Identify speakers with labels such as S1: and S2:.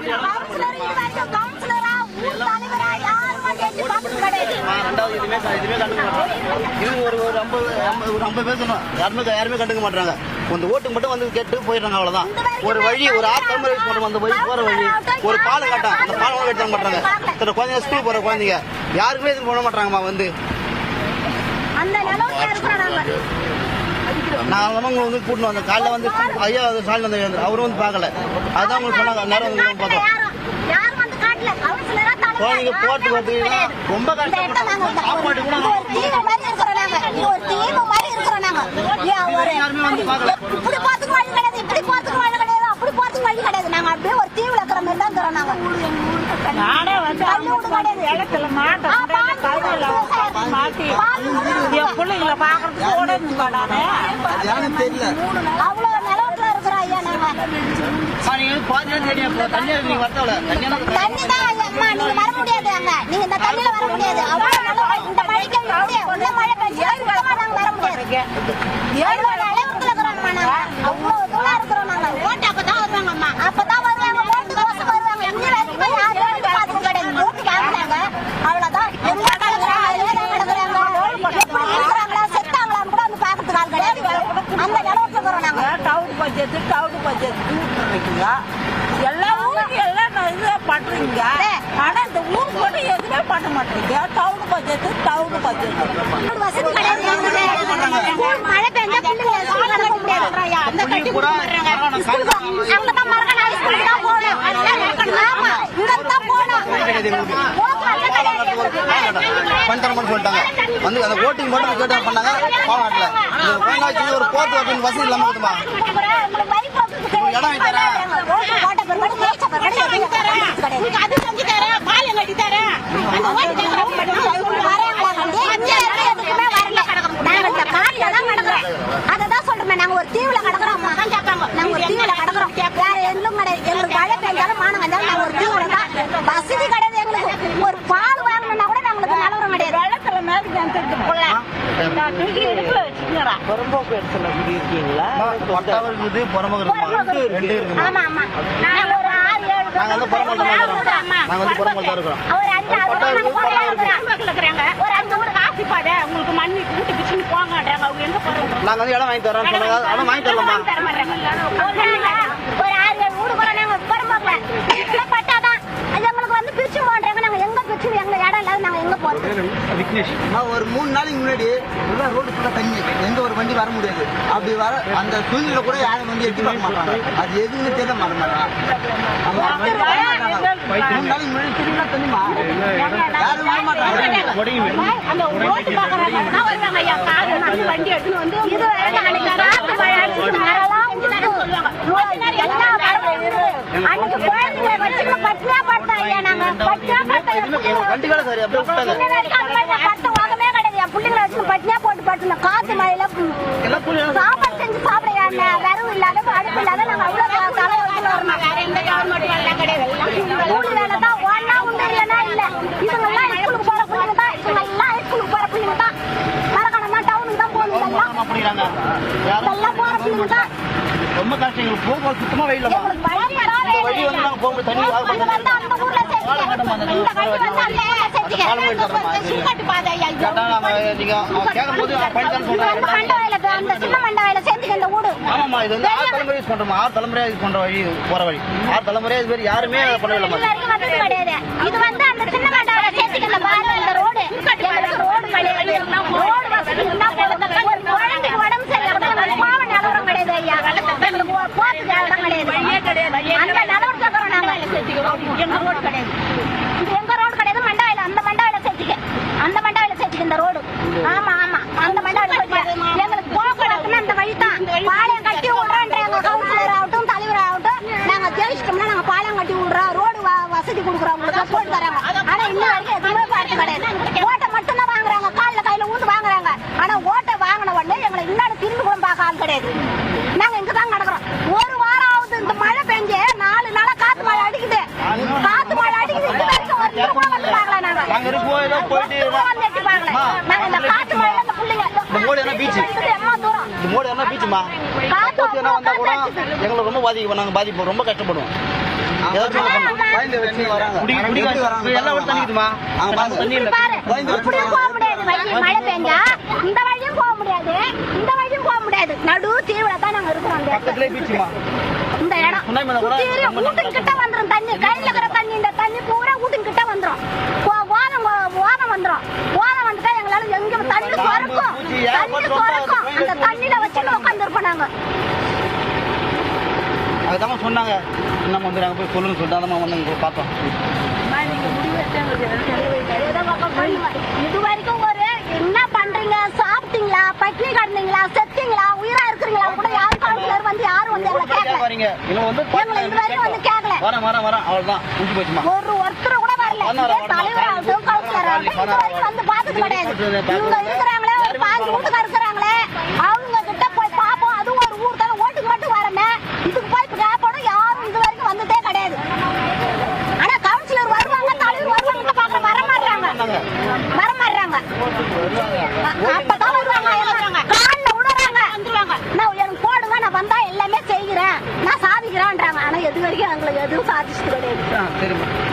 S1: Councillor இது வரைக்கும் கவுன்சிலரா, ஊர் தலைவரா, யாரும் வந்து எட்டி பார்த்தது கிடையாது.
S2: நான் ரெண்டாவது எதுவுமே எதுவுமே கண்டுக்க மாட்டாங்க ஒரு ஒரு ஐம்பது ஐம்பது- ஒரு ஐம்பது பேர் சொன்னோம் யாருமே யாருமே கண்டுக்க மாட்டாங்க இந்த ஓட்டுக்கு மட்டும் வந்து கேட்டு போயிடுறாங்க அவ்வளவுதான் ஒரு வழி ஒரு ஆத்தம்பரை போட்டு அந்த வழி போற வழி ஒரு பாலம் கட்டம் அந்த பாலம் கூட எடுத்து மாட்டாங்க இத்தனை குழந்தைங்க ஸ்கூல் போற குழந்தைங்க யாருக்குமே எதுவும் பண்ண மாட்டாங்கம்மா வந்து
S1: அந்த நிலவுல இருக்கிறோம் நாங்க.
S2: நான் அவங்க வந்து கூட்டிட்டு வந்தேன். காலைல வந்து ஐயா வந்து சாலை வந்து அவரும் வந்து பார்க்கல. அதான் உங்களுக்கு சொன்னாங்க. நேரம் வந்து பார்த்தோம். குழந்தைங்க போட்டு
S1: கிடையாது.
S2: ரொம்ப.
S3: நானே வந்து
S1: கிடையாது.
S3: இடத்துல மாட்டேன் மாட்டி. என் பிள்ளைங்கள பாக்குறதுக்கு கூட இருந்துப்பா நானு
S1: அவ்வளவு நிலவரத்துல இருக்கிறோம் ஐயா நாங்க
S2: பாதி தண்ணி
S1: தண்ணி தான் அம்மா நீங்க வர முடியாது அங்க நீங்க இந்த தண்ணியில வர முடியாது அவ்வளவு இந்த மழைக்கு உள்ள மழை பெஞ்சா நாங்க வர முடியாது எவ்வளவு நிலவரத்துல இருக்கிறோம்மா நாங்க அவ்வளவு தூரம் இருக்கிறோம் நாங்க ஓட்டு அப்பதான் வருவாங்க அம்மா அப்பதான் வருவாங்க ஓட்டு தோசம் வருவாங்க இன்னி வரைக்கும் போய் யாரும் ஓட்டு பார்த்து கிடையாது ஓட்டு வாங்கினாங்க அவ்வளவுதான் எங்க கிடக்குறாங்க எங்க கிடக்குறாங்க எப்படி இருக்கிறாங்களா செத்தாங்களான்னு கூட வந்து பார்க்கறதுக்கு ஆள் கிடையாது அந்த நிலவரத்துல இருக்கிறோம் நாங்க.
S3: டவுன் பட்ஜெட்டு டவுன் பட்ஜெட் வைக்கீங்க எல்லா ஊருக்கும் எல்லாம் நான் இது பண்றீங்க. ஆனா இந்த ஊருக்கு மட்டும் எதுவுமே பண்ண மாட்டீங்க. டவுன் பட்ஜெட்டு டவுன் பட்ஜெட்
S1: ஒரு வசதி கிடையாது. மழை பெஞ்சா. அந்த கட்டி
S2: கூட
S1: ஸ்கூலுக்கு அங்கதான் மரகன் ஸ்கூலுக்கு தான் போகணும். ஆமா, இங்கதான் போகணும். போக்குவரத்து
S2: பண்ணித்தரமான்னு சொல்லிட்டாங்க. வந்து அந்த ஓட்டிங் மட்டும் கேட்டு பண்ணாங்க இந்த கோயங்காட்சி ஒரு போர்ட் அப்படின்னு வசதி இல்லாமல் இருக்குமா? இடம் வாங்கி தரேன்.
S1: ஓட்டு போட்ட பிறகு ஜெயிச்ச பிறகு எதுவும் கிடையாது.
S3: அது செஞ்சு தரேன் பாலம் கட்டி தரேன் அந்த ஓட்டு
S1: வரேங்களா வந்து? இங்க இருந்து எதுக்குமே வரல. நாங்க இந்த காட்டுல தான் கிடக்குறோம். அததான் சொல்றேன் நாங்க ஒரு தீவுல கிடக்குறோம் அம்மா. நாங்க ஒரு தீவுல கிடக்குறோம் வேற எதுவும் கிடையாது எங்களுக்கு மழை பெஞ்சாலும் மானம் வந்தாலும் நாங்க ஒரு தீவுல தான் வசதி கிடையாது எங்களுக்கு ஒரு பால் வாங்கணும்னா கூட நாங்களுக்கு நிலவரம் கிடையாது
S3: வெள்ளத்துல மேலே நினைச்சிட்டு நான் தூக்கி இடுப்புல வச்சுக்கிறேன் புறம்போக்கு இடத்துல
S2: இருக்குது ரெண்டு
S1: நாங்க
S2: வந்து தான் இருக்கிறோம் நாங்க வந்து தான் இருக்கிறோம்
S3: உங்களுக்கு மண்ணி கூட்டி பிச்சுன்னு போங்கன்றாங்க அவங்க எங்க போறாங்க
S2: நாங்க வந்து இடம் வாங்கி தரோம் இடம் வாங்கி தரலாமா
S3: தர மாட்டாங்க
S1: ஒரு நாங்க ஒரு ஆறு ஏழு வீடு கூட நாங்க புறம்போக்குல இதெல்லாம் பட்டாதான் அது எங்களுக்கு வந்து பிரிச்சு போன்றாங்க நாங்க எங்க பிரிச்சு எங்க இடம் இல்லாத நாங்க எங்க போறது
S4: நான் ஒரு மூணு நாளைக்கு முன்னாடி ஃபுல்லாக ரோடு ஃபுல்லாக தண்ணி. எந்த ஒரு வண்டி வர முடியாது. அப்படி வர அந்த சூழ்நிலை கூட யாரும் வந்து எட்டி பார்க்க மாட்டாங்க. அது எதுன்னு தெரிய மாட்டேன் மூணு நாளைக்கு முன்னாடி திரும்பினா தண்ணிமா யாரும் வர மாட்டாங்க.
S3: வண்டி எடுத்துன்னு வந்து
S1: பிள்ளைங்களை வச்சுட்டு பட்டினியா போட்டு படுத்தோம். காத்து மழையில
S2: எல்லாம்
S1: சாப்பாடு செஞ்சு சாப்பிட விறகு இல்லாத அடுப்பு இல்லாத நாங்க அவ்வளவு தலை வரணும்.
S3: வேற எந்த கவர்மெண்ட் வேலை கிடையாது எல்லாம்
S1: கூலி வேலை தான். ஒண்ணா உண்டு இல்லைன்னா இல்ல. இதுங்கெல்லாம் ஸ்கூலுக்கு போற பிள்ளைங்க தான். இதுங்கெல்லாம் ஸ்கூலுக்கு போற பிள்ளைங்க தான். மரக்கணம் டவுனுக்கு தான் போகணும் இதெல்லாம்.
S2: அப்படிங்கிறாங்க யாரும்
S1: இதெல்லாம் போற பிள்ளைங்க தான்.
S2: ரொம்ப கஷ்டம் எங்களுக்கு சுத்தமா
S1: எங்களுக்கு வழி
S2: வந்து நாங்க போகும்போது தண்ணி
S1: இது வந்து
S2: ஆறு தலைமுறை யூஸ் பண்றோம் ஆறு தலைமுறையா யூஸ் பண்ற வழி போற வழி ஆறு தலைமுறையா இது பேர் யாருமே பண்ணவே இல்லை.
S1: இது வந்து அந்த சின்ன செஞ்சுக்க இந்த பாரு, ரோடு. ரோடு. ரோடு குழந்தைக்கு உடம்பு சரியில்லை நிலவரம் கிடையாது ஐயா. போறதுக்கு இடம் கிடையாது. அந்த நாங்க.
S3: ரோடு கிடையாது
S1: இது எங்க ரோடு கிடையாது மண்டாயில அந்த மண்டாயில செஞ்சுக்க அந்த மண்டாயில செஞ்சுக்க இந்த ரோடு ஆமா ஆமா அந்த மண்டாயில செஞ்சுக்க எங்களுக்கு போக்குவரத்துனா இந்த வழி தான் பாளையம் கட்டி விடுறோன்றாங்க கவுன்சிலர் ஆகட்டும் தலைவர் ஆகட்டும் நாங்க ஜெயிச்சிட்டோம்னா நாங்க பாளையம் கட்டி விடுறோம் ரோடு வ- வசதி கொடுக்குறோம் உங்களுக்கு போட்டு தராங்க ஆனா இன்னும் வரைக்கும் எதுவுமே பார்த்து கிடையாது ஓட்டை மட்டும் தான் வாங்குறாங்க கால்ல கையில ஊந்து வாங்குறாங்க ஆனா ஓட்டை வாங்கின உடனே எங்களை இன்னும் திரும்பி கூட பார்க்க ஆள் கிடையாது நாங்க இங்க தான் கிடக்குறோம் ஒரு வாரம் ஆகுது இந்த மழை பெஞ்சு நாலு நாளா காத்து மழை அடிக்குது காத்து மழை அடிக்குது இது வரைக்கும் ஒரு திரும்ப கூட வந்து பார்க்கல நாங்க
S2: நாங்க இருப்போம் ஏதோ போயிட்டு
S1: ஒரு திரும்ப வந்து எட்டி பார்க்கல நாங்க இந்த
S2: மோடி என்ன இந்த மோடி பீச்சுமா?
S1: காத்து
S2: போச்சு என்ன வந்தா கூட எங்களுக்கு ரொம்ப பாதிக்கும். நாங்க பாதிப்போம். ரொம்ப கஷ்டப்படுவோம். ஏதாச்சும் ஒண்ணு பண்ணணும்.
S4: குழந்தை வச்சு வராங்க.
S2: குடி- குடி-
S4: எப்படி வராங்க.
S2: இப்ப எல்லாம் ஒரு தண்ணிக்குதுமா?
S4: ஆமா, பாருங்க.
S2: தண்ணி இல்ல.
S1: பாரு. இப்படியும் போக முடியாது வழி மழை பெஞ்சா இந்த வழியும் போக முடியாது. இந்த வழியும் போக முடியாது. நடு தீவுல தான் நாங்க இருக்கிறோம். இந்த இடம். கிட்ட தண்ணி. கையில இருக்கிற தண்ணி இந்த தண்ணி பூரா வீட்டுக்கு கிட்ட வந்துரும் ஓ- ஓதம் ஓ- ஓதம் வந்துரும் ஓதம் வந்துட்டா எங்களால எங்க தண்ணி சுரக்கும்
S2: பூச்சி,
S1: தண்ணி சுரக்கும் அந்த தண்ணியில வச்சு உட்காந்துருப்போம் நாங்க
S2: அதுதான் சொன்னாங்க. நம்ம வந்து நாங்க போய் சொல்லுங்க சொல்லிட்டு அதான் வந்து பார்த்தோம்.
S1: இது வரைக்கும் ஒரு என்ன பண்றீங்க? சாப்பிட்டீங்களா? பட்னி கிடந்தீங்களா செத்தீங்களா? உயிரா இருக்கிறீங்களா? கூட யாரும் கவுன்சிலர் வந்து யாரும் வந்து எங்களை கேட்கல?
S2: வரீங்க இல்ல வந்து
S1: எங்களை இது வரைக்கும் வந்து கேட்கல.
S2: வரேன் வரேன் வரேன். அவ்வளவுதான். முடிஞ்சு போச்சுமா?
S1: ஒரு ஒருத்தர் கூட வரல. தலைவர் ஆகட்டும் கவுன்சிலர் ஆகட்டும் இது வரைக்கும் வந்து பார்த்தது கிடையாது. இவங்க வீட்டுக்கு இருக்கிறாங்களே அவங்க கிட்ட போய் பார்ப்போம். அதுவும் ஒரு ஊர் தானே ஓட்டுக்கு மட்டும் வரமே இதுக்கு போய் கேட்போம் யாரும் இது வரைக்கும் வந்ததே கிடையாது. ஆனா கவுன்சிலர் வருவாங்க தலைவர் வருவாங்க பார்க்க வர மாட்டாங்க வர மாட்டாங்க அப்பதான் வருவாங்க எல்லாம். கால்ல நான் எனக்கு போடுங்க நான் வந்தா எல்லாமே செய்கிறேன். நான் சாதிக்கிறேன்றாங்க. ஆனா எது வரைக்கும் எங்களுக்கு எதுவும் சாதிச்சது கிடையாது.